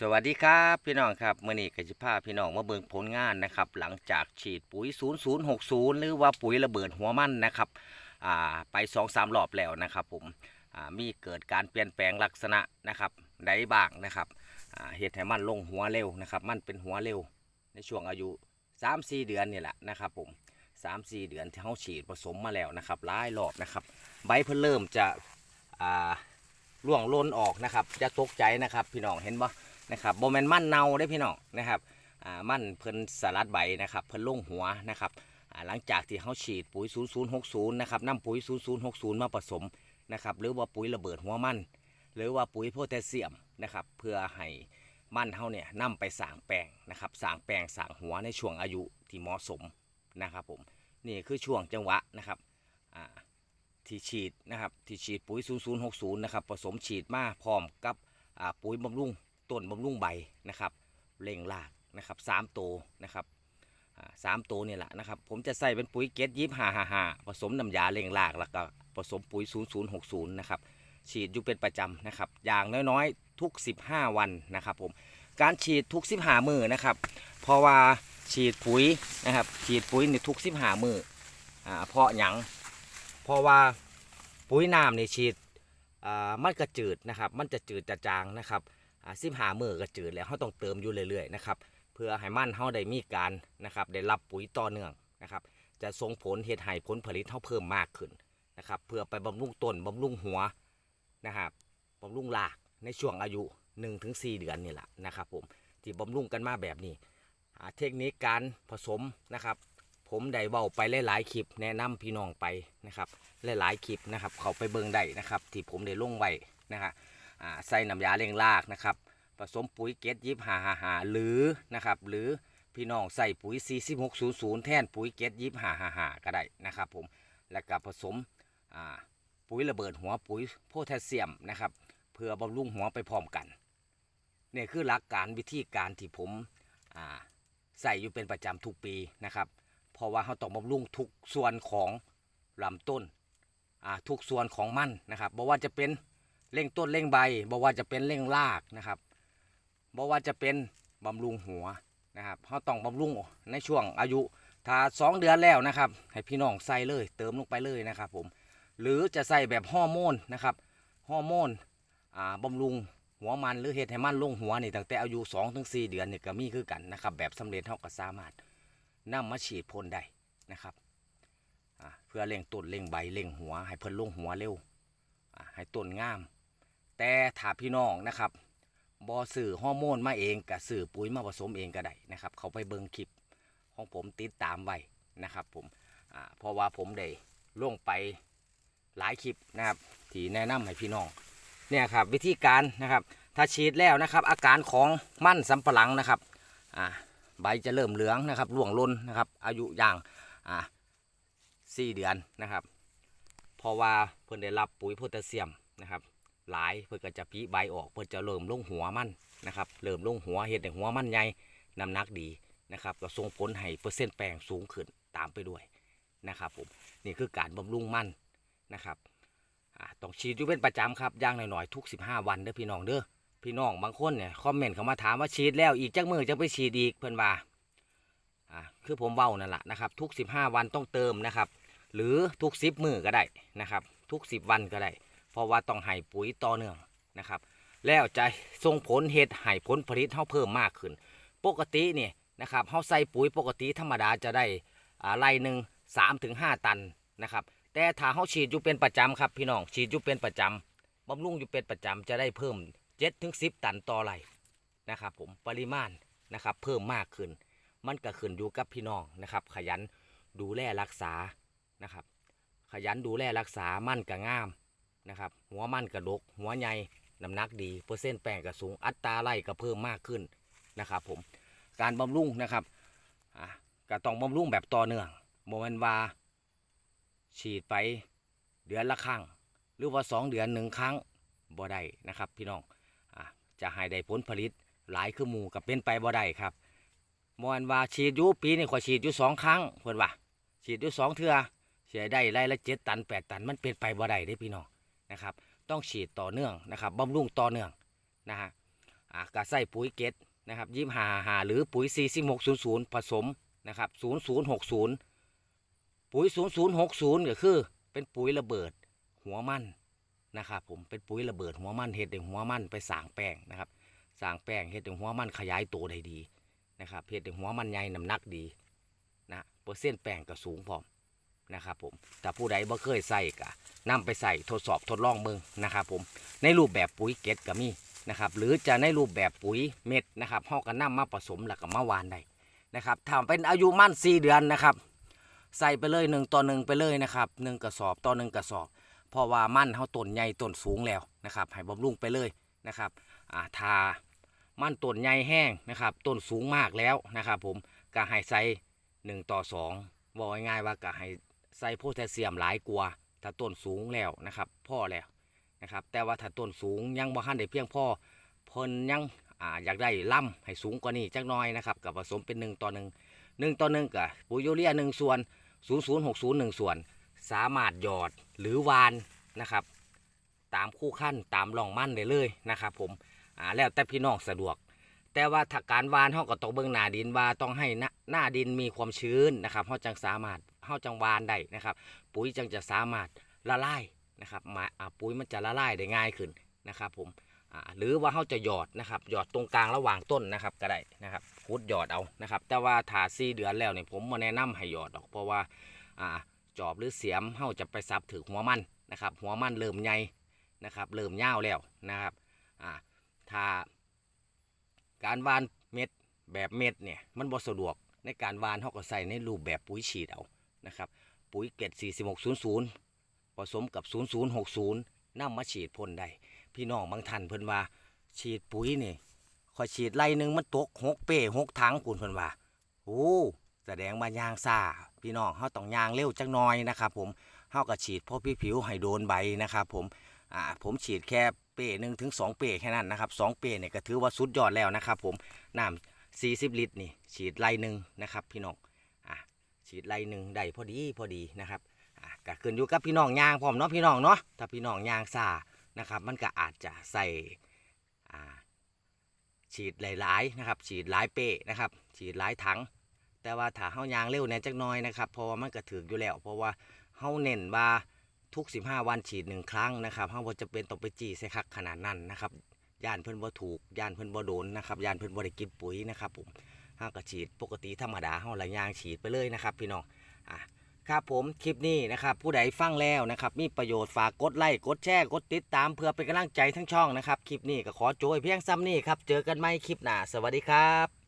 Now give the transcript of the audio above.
สวัสดีครับพี่น้องครับมื่อนี้กจะพาพี่น้องมาเบิ่งผลงานนะครับ หลังจากฉีดปุ๋ย 0060 หรือว่าปุ๋ยระเบิดหัวมันนะครับอ่าไป2อสามรอบแล้วนะครับ ผมอ่ามีเกิดการเปลี่ยนแปลงลักษณะนะครับใดบ้างนะครับอ่าเฮ็ดให้มันลงหัวเร็วนะครับ มันเป็นหัวเร็ว ในช่วงอายุ 3-4 เดือนนี่แหละนะครับ ผม 3-4 เดือนที่เขาฉีดผสมมาแล้วนะครับหลายรอบนะครับใบเพิ่นเริ่มจะอ่าร่วงโลนออกนะครับ จะตกใจนะครับ พี่น้องเห็นบ่ นะครับโบแมนมั่นเนาได้พี่น้องนะครับมั่นเพิ่นสลัดใบนะครับเพิ่นลงหัวนะครับหลังจากที่เขาฉีดปุ๋ย 0060 นะครับน้ำปุ๋ย 0060 มาผสมนะครับหรือว่าปุ๋ยระเบิดหัวมัน หรือว่าปุ๋ยโพแทสเซียมนะครับเพื่อให้มันเขาเนี่ยนำไปสางแปลงนะครับสางแปลงสางหัวในช่วงอายุที่เหมาะสมนะครับผมนี่คือช่วงจังหวะนะครับที่ฉีดนะครับที่ฉีดปุ๋ย 0060 นะครับผสมฉีดมาพร้อมกับปุ๋ยบำรุง ต้นบำรุงใบนะครับเร่งรากนะครับสามตัวนะครับสามตัวนี่แหละนะครับ ผมจะใส่เป็นปุ๋ยเกตยิบห้าห้าห้าผสมน้ำยาเร่งรากแล้วก็ผสมปุ๋ย 0060 นะครับ ฉีดอยู่เป็นประจำนะครับ อย่างน้อยๆ ทุก 15 วันนะครับผม การฉีดทุก 15 มือนะครับ เพราะว่าฉีดปุ๋ยนะครับ ฉีดปุ๋ยในทุก 15 มืออ่าเพราะหยัง เพราะว่าปุ๋ยน้ำในฉีดอ่ามันกระจืดนะครับ มันจะจืดจะจางนะครับ สิบหามือก็จืดแล้วเขาต้องเติมอยู่เรื่อยๆนะครับเพื่อให้มันเขาได้มีการนะครับได้รับปุ๋ยต่อเนื่องนะครับจะส่งผลเฮ็ดให้ผลผลิตเขาเพิ่มมากขึ้นนะครับเพื่อไปบำรุงต้นบำรุงหัวนะครับบำรุงรากในช่วงอายุ 1-4 เดือนนี่แหละนะครับผมที่บำรุงกันมาแบบนี้เทคนิคการผสมนะครับ ผมได้เบาไปหลายๆคลิปแนะนำพี่น้องไปนะครับหลายๆคลิปนะครับเขาไปเบิ่งได้นะครับ ที่ผมได้ลงไว้นะครับ ใส่น้ำยาเร่งรากนะครับ ผสมปุ๋ยเกตยิบหาหาหาหรือนะครับ หรือพี่น้องใส่ปุ๋ย 4600 แทนปุ๋ยเกตยิบหาหาหาก็ได้นะครับผม แล้วก็ผสมปุ๋ยระเบิดหัวปุ๋ยโพแทสเซียมนะครับ เพื่อบำรุงหัวไปพร้อมกันนี่คือหลักการวิธีการที่ผมใส่อยู่เป็นประจำทุกปีนะครับ เพราะว่าเขาต้องบำรุงทุกส่วนของลำต้นทุกส่วนของมันนะครับบ่ว่าจะเป็น เร่งต้นเร่งใบบอกว่าจะเป็นเร่งรากนะครับบอกว่าจะเป็นบำรุงหัวนะครับเขาต้องบำรุงในช่วงอายุถ้าสองเดือนแล้วนะครับ ให้พี่น้องใส่เลยเติมลงไปเลยนะครับผมหรือจะใส่แบบฮอร์โมนนะครับฮอร์โมนอ่าบำรุงหัวมันหรือเห็ดให้มันลงหัวนี่ตั้งแต่อายุ2-4ถึงเดือนนี่ก็มีคือกันนะครับแบบสำเร็จเท่ากับสามารถนำมาฉีดพ่นได้นะครับอ่าเพื่อเร่งต้นเร่งใบเร่งหัว ให้เพิ่นลงหัวเร็วอ่าให้ต้นงาม แต่ถ้าพี่น้องนะครับบอสื่อฮอร์โมนมาเองกับสื่อปุ๋ยมาผสมเองก็ได้นะครับ เขาไปเบิ่งคลิปของผมติดตามไว้นะครับ ผมอ่าเพราะว่าผมได้ล่วงไปหลายคลิปนะครับที่แนะนำให้พี่น้องเนี่ยครับวิธีการนะครับถ้าฉีดแล้วนะครับ อาการของมั่นสำปะหลังนะครับอ่าใบจะเริ่มเหลืองนะครับร่วงล่นนะครับ อายุอย่างอ่าสี่เดือนนะครับ เพราะว่าเพิ่นได้รับปุ๋ยโพแทสเซียมนะครับ หลายเพื่อก็จะปีใบออกเพื่อจะเริ่มลงหัวมันนะครับเริ่มลงหัวเห็ดในหัวมันใหญ่น้ำหนักดีนะครับก็ส่งผลให้เปอร์เซ็นต์แปลงสูงขึ้นตามไปด้วยนะครับผมนี่คือการบำรุงมันนะครับอ่าต้องฉีดอยู่เป็นประจำครับย่างหน่อยๆทุก 15 วันเด้อพี่น้องเด้อพี่น้องบางคนเนี่ยคอมเมนต์เข้ามาถามว่าฉีดแล้วอีกจักมือจะไปฉีดอีกเพื่อนว่าอ่าคือผมเว้านั่นแหละนะครับทุก 15 วันต้องเติมนะครับ หรือทุก 10 มือก็ได้นะครับทุก 10 วันก็ได้ เพราะว่าต้องให้ปุ๋ยต่อเนื่องนะครับ แล้วจะส่งผลเห็ดให้ผลผลิตเฮาเพิ่มมากขึ้น ปกติเนี่ยนะครับเฮาใส่ปุ๋ยปกติธรรมดาจะได้ไร่หนึ่งสามถึงห้าตันนะครับแต่ถ้าเฮาฉีดอยู่เป็นประจำครับพี่น้องฉีดอยู่เป็นประจำบำรุงอยู่เป็นประจำจะได้เพิ่มเจ็ดถึงสิบตันต่อไร่นะครับผมปริมาณนะครับเพิ่มมากขึ้น มันก็ขึ้นอยู่กับพี่น้องนะครับขยันดูแลรักษานะครับขยันดูแลรักษามั่นก็งาม นะครับ หัวมันกระดก หัวใหญ่น้ำหนักดี เปอร์เซ็นต์แป้งก็สูง อัตราไล่ก็เพิ่มมากขึ้นนะครับผม การบำรุงนะครับอะก็ต้องบำรุงแบบต่อเนื่องโมเมนว่าฉีดไปเดือนละครั้ง หรือว่าสองเดือนหนึ่งครั้งบ่ได้นะครับ พี่น้องอะจะให้ได้ผลผลิตหลายคือหมูกับเป็นไปบ่ได้ครับโมเมนว่าฉีดอยู่ปีนี่ขอฉีดอยู่สองครั้งเพื่อนว่าฉีดอยู่สองเทื่อเสียได้ไร่ละเจ็ดตันแปดตันมันเป็นไปบ่ได้เด้พี่น้อง นะครับ ต้องฉีดต่อเนื่องนะครับบำรุงต่อเนื่องนะฮะอ่ากะใส่ปุ๋ยเกตนะครับยี่หาหาหรือปุ๋ย4 6 0 0 ผสมนะครับ0060 ปุ๋ย 0060 ก็คือเป็นปุ๋ยระเบิดหัวมันนะครับผมเป็นปุ๋ยระเบิดหัวมันเฮ็ดให้หัวมันไปสางแป้งนะครับสางแป้งเฮ็ดให้หัวมันขยายตัวได้ดีนะครับเฮ็ดให้หัวมันใหญ่น้ำหนักดีนะเปอร์เซ็นต์แป้งก็สูงพร้อม นะครับผมแต่ผู้ใดบ่เคยใส่ก็นำไปใส่ทดสอบทดลองเบิ่งนะครับผมในรูปแบบปุ๋ยเกตก็มีนะครับหรือจะในรูปแบบปุ๋ยเม็ดนะครับเฮาก็นำมาผสมแล้วก็มาวานได้นะครับถ้าเป็นอายุมั่น 4 เดือนนะครับ ใส่ไปเลยหนึ่งต่อหนึ่งไปเลยนะครับหนึ่งกระสอบต่อหนึ่งกระสอบ เพราะว่ามั่นเขาต้นใหญ่ต้นสูงแล้วนะครับให้บำรุงไปเลยนะครับอ่าทามั่นต้นใหญ่แห้งนะครับต้นสูงมากแล้วนะครับผมก็ให้ใส่หนึ่งต่อสองบอกง่ายๆว่าก็ให้ ใส่โพแทสเซียมหลายกว่าถ้าต้นสูงแล้วนะครับพ่อแล้วนะครับแต่ว่าถ้าต้นสูงยังบ่ทันได้เพียงพอเพิ่นยังอ่าอยากได้ล่ำให้สูงกว่านี้จักน้อยนะครับกับผสมเป็นหนึ่งต่อหนึ่งหนึ่งต่อหนึ่งกับปุ๋ยยูเรียหนึ่งส่วน 00601 ส่วน สามารถหยอดหรือวานนะครับตามคู่ขั้นตามล่องมั่นได้เลยนะครับผมอ่าแล้วแต่พี่น้องสะดวก แต่ว่าถ้าการวานเฮาก็ต้องเบิ่งหน้าดินว่าต้องให้หน้าดินมีความชื้นนะครับเฮาจังสามารถ เฮาจังหวานได้นะครับ ปุ๋ยจังจะสามารถละลายนะครับมาปุ๋ยมันจะละลายได้ง่ายขึ้นนะครับผมหรือว่าเฮาจะหยอดนะครับหยอดตรงกลางระหว่างต้นนะครับก็ได้นะครับขุดหยอดเอานะครับ แต่ว่าถ้า4เดือนแล้วเนี่ยผมบ่แนะนำให้หยอดดอกเพราะว่าจอบหรือเสียมเฮาจะไปซับถือหัวมันนะครับ หัวมันเริ่มใหญ่นะครับเริ่มยาวแล้วนะครับถ้าการวานเม็ดแบบเม็ดเนี่ยมันบ่สะดวกในการวานเฮาก็ใส่ในรูปแบบปุ๋ยฉีดเอา นะครับ ปุ๋ยเกต4600 ผสมกับ 0060นำมาฉีดพ่นได้ พี่น้องบางท่านเพิ่นว่า ฉีดปุ๋ยนี่คอยฉีดไล่หนึ่งมันตกหกเป้หกถังคุณเพิ่นว่าโอ้แสดงว่ายางซ่าพี่น้องเฮาต้องยางเร็วจักหน่อยนะครับผมเฮาก็ฉีดพอพี่ผิวให้โดนใบนะครับผมอ่าผมฉีดแค่เป้หนึ่งถึงสองเป้แค่นั้นนะครับสองเป้เนี่ยก็ถือว่าสุดยอดแล้วนะครับผมน้ำสี่สิบลิตรนี่ฉีดไล่หนึ่งนะครับพี่น้อง ฉีดไล่หนึ่งได้พอดีพอดีนะครับก็ขึ้นอยู่กับพี่น้องยางพร้อมเนาะพี่น้องเนาะถ้าพี่น้องยางซานะครับ มันก็อาจจะใส่ฉีดหลายๆนะครับ ฉีดหลายเป้นะครับ ฉีดหลายถัง แต่ว่าถ้าเฮายางเร็วเนี่ยจักหน้อยนะครับเพราะว่ามันก็ถืออยู่แล้ว เพราะว่าเฮาเน้นว่าทุก 15 วันฉีดหนึ่งครั้งนะครับเฮาบ่จะเป็นต้องไปจี้ใส่คักขนาดนั้นนะครับย่านเพิ่นบ่ถูกย่านเพิ่นบ่โดนนะครับย่านเพิ่นบ่ได้กินปุ๋ยนะครับผม เฮาก็ฉีดปกติธรรมดาห้าละยางฉีดไปเลยนะครับพี่น้องอะครับผมคลิปนี้นะครับผู้ใดฟังแล้วนะครับมีประโยชน์ฝากกดไลค์กดแชร์กดติดตามเพื่อเป็นกำลังใจทั้งช่องนะครับคลิปนี้ก็ขอโจยเพียงซ้ำนี้ครับเจอกันใหม่คลิปหน้าสวัสดีครับ